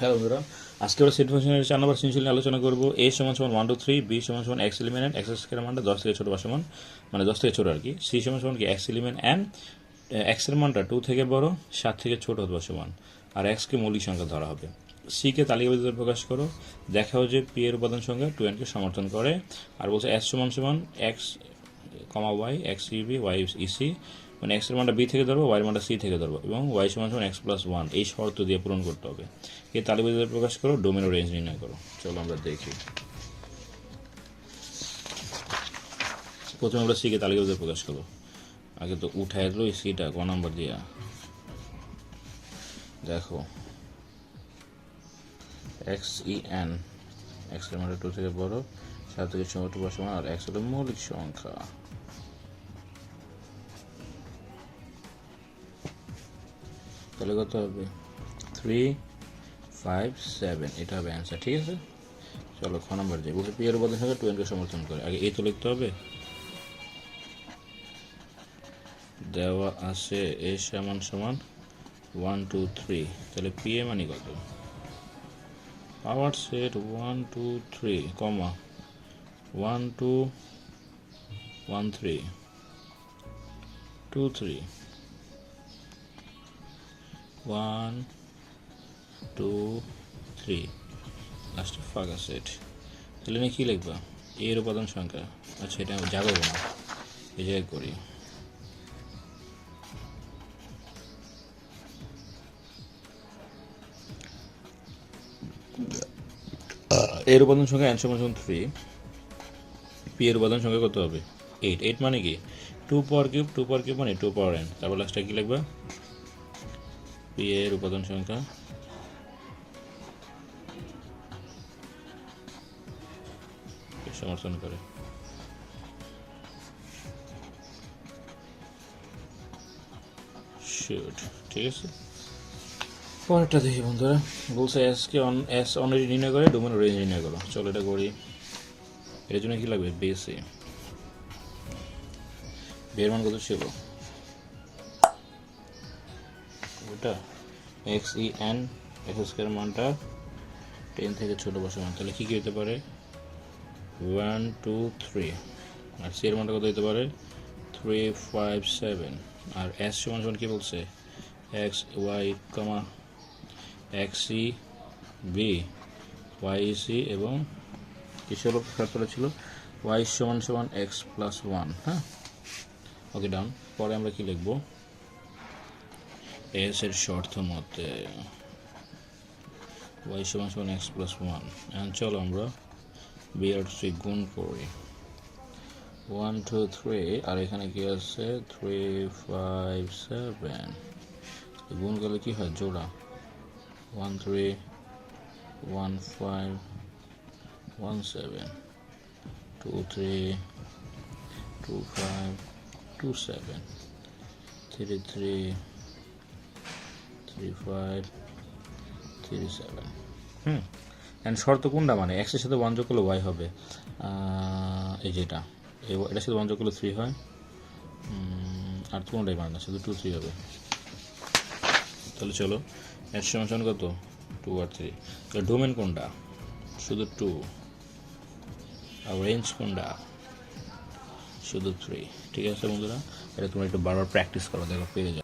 Hello বন্ধুরা আজকে আমরা সেট ফাংশনের চার নম্বর সৃজনশীল নিয়ে আলোচনা করব। এ সমান সমান ওয়ান টু থ্রি বি সমান সমান X element and X square মানটা দশ থেকে ছোটো বা সমান মানে দশ থেকে ছোটো আর কি। সি সমান সমান কি? এক্স এলিমেন্ট অ্যান্ড এক্সের মানটা টু থেকে বড়, সাত থেকে ছোটো অথবা সমান। আর এক্সকে মৌলিক সংখ্যা ধরা হবে। সিকে তালিকাবদ্ধ প্রকাশ করো। দেখাও যে পি এর উপাদান সংখ্যা টু এনকে সমর্থন করে। আর বলছে এস সমান সমান X comma Y X EB Y EC মানে এক্সের মানটা বি থেকে ধরবো ওয়াই মানটা সি থেকে ধরবো, এবং ওয়াই সমান সমান এক্স প্লাস ওয়ান এই শর্ত দিয়ে পূরণ করতে হবে। এই তালিকাবদ্ধ প্রকাশ করো ডোমেন ও রেঞ্জ নির্ণয় করো। চলো আমরা দেখি। প্রথমে আমরা সিকে তালিকাবদ্ধ প্রকাশ করব। আগে তো উঠায় দিল সিটা ক নাম্বার দিয়া? দেখো। X E N X two থেকে বড়, সাত থেকে বা সমান আর এক্স হলো মৌলিক সংখ্যা। তাহলে কত হবে? থ্রি ফাইভ সেভেন এটা হবে অ্যান্সার ঠিক আছে? চলো, খ নাম্বার যাই। বলছে পি এর উপাদান সংখ্যা টু সমর্থন করে। আগে এই তো লিখতে হবে। দেওয়া আছে এ সমান সমান ওয়ান টু থ্রি তাহলে পি এ মানে কত? Power set one two three comma one two one three two three one two three লাস্টে ফাঁকা সেট তাহলে না কী লিখবা? এর উপাদান সংখ্যা। আচ্ছা এটা আমি যাব না এই জায়গায় করি। এর উপাদান সংখ্যা এন সমান থ্রি পি এর উপাদান সংখ্যা কত হবে? এইট এইট মানে কি? Two power cube two power cube মানে টু পাওয়ার এন তারপর লাস্টে কি লিখবা? পি এর উপাদান সংখ্যা। সমর্থন করে। ঠিক আছে? পরেরটা দেখি বন্ধুরা। বলছে এসকে অন এস অলরেডি নির্ণয় করে ডোমেন রেঞ্জ নির্ণয় করো। চলো এটা করি। এর জন্য কি লাগবে? বেসে বের মান কত ছিল? ওটা X E N X square মানটা টেন থেকে ছোটো বসে মান। তাহলে কী কী হতে পারে? ওয়ান টু থ্রি আর সি এর মানটা কত হতে পারে? থ্রি ফাইভ সেভেন আর এস সমান সমান কী বলছে? X Y comma X C B Y C এবং কিসের শর্তটা ছিল? ওয়াই সমান সমান এক্স প্লাস ওয়ান হ্যাঁ? ওকে ডাউন পরে আমরা কি লিখব? এস এর শর্ত মতে ওয়াই সমান সমান এক্স প্লাস ওয়ান এখন আমরা বি আর সি গুণ করি। ওয়ান টু থ্রি আর এখানে কি আছে? থ্রি ফাইভ সেভেন গুণ করলে কি হয়? জোড়া। One three one five one seven two three two five two seven three three three five three seven hmm. And শর্ত কোনটা মানে? এক্সের সাথে ওয়ান যোগ করলে ওয়াই হবে। এই যেটা। এটার সাথে ওয়ান যোগ করলে থ্রি হয়। আর কোনটাই মানে না, শুধু টু থ্রি হবে। তাহলে চলো এর সমান কত? টু আর থ্রি তাহলে ডোমেন কোনটা? শুধু টু আর রেঞ্জ কোনটা? শুধু থ্রি ঠিক আছে বন্ধুরা? এটা তোমরা একটু বারবার প্র্যাকটিস করো, দেখো পেরে যাও